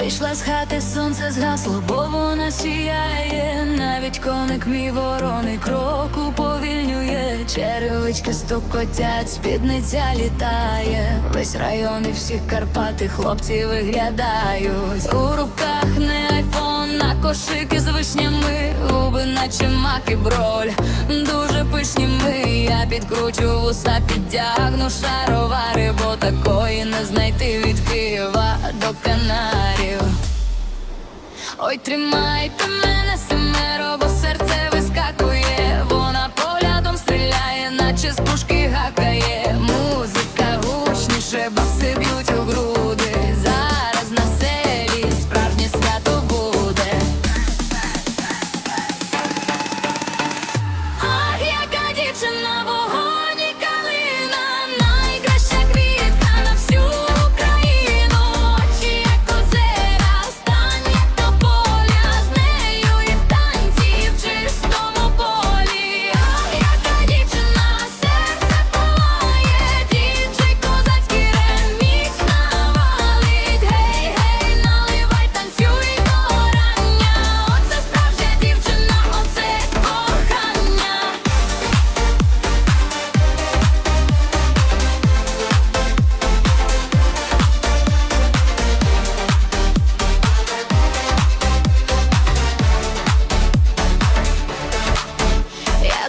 Вийшла з хати, сонце згасло, бо вона сіяє. Навіть коник мій вороний кроку повільнює. Черевички стукотять, спідниця літає. Весь район і всіх Карпати хлопці виглядають. У руках не айфон, на кошики з вишнями, губи, наче маки броль. Дуже пишні ми, я підкручу вуса, підтягну шаровари, бо такої не знайти від Києва до Канарів. Ой, тримайте мене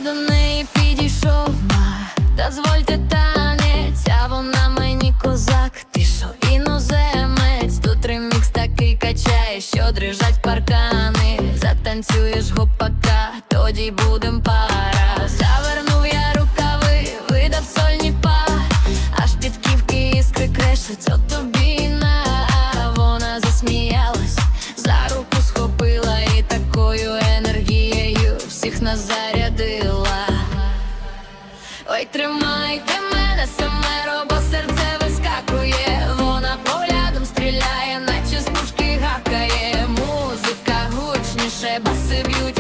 до неї підійшов, ма, дозвольте танець, а вона мені козак, ти що іноземець, тут ремікс такий качає, що дрижать паркани. Затанцюєш гопака, тоді будем пара. Завернув я рукави, видав сольні па, аж під ківки іскри крешлять, от тобі на. Вона засміялась, за руку схопила і такою енергією всіх нас гучніше, баси б'ють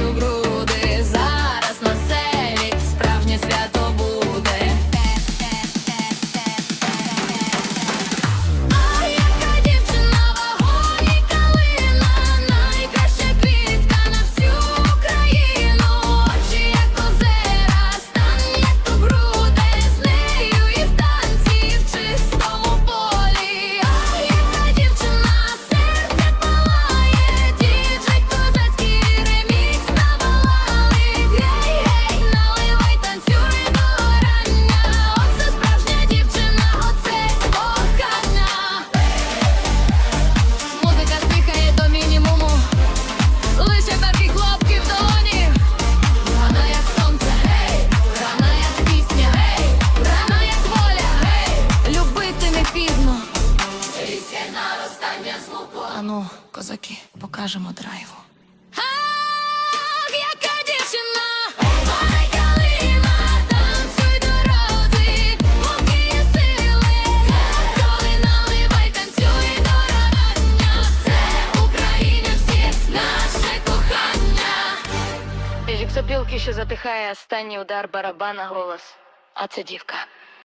Ану, козаки, покажемо драйву. Ах, яка дівчина! Ой, калина, танцюй до поки є сили. Коли наливай, танцюй до рання. Це Україна всіх, наше кохання. Сопілки, що затихає останній удар барабана голос. А це дівка.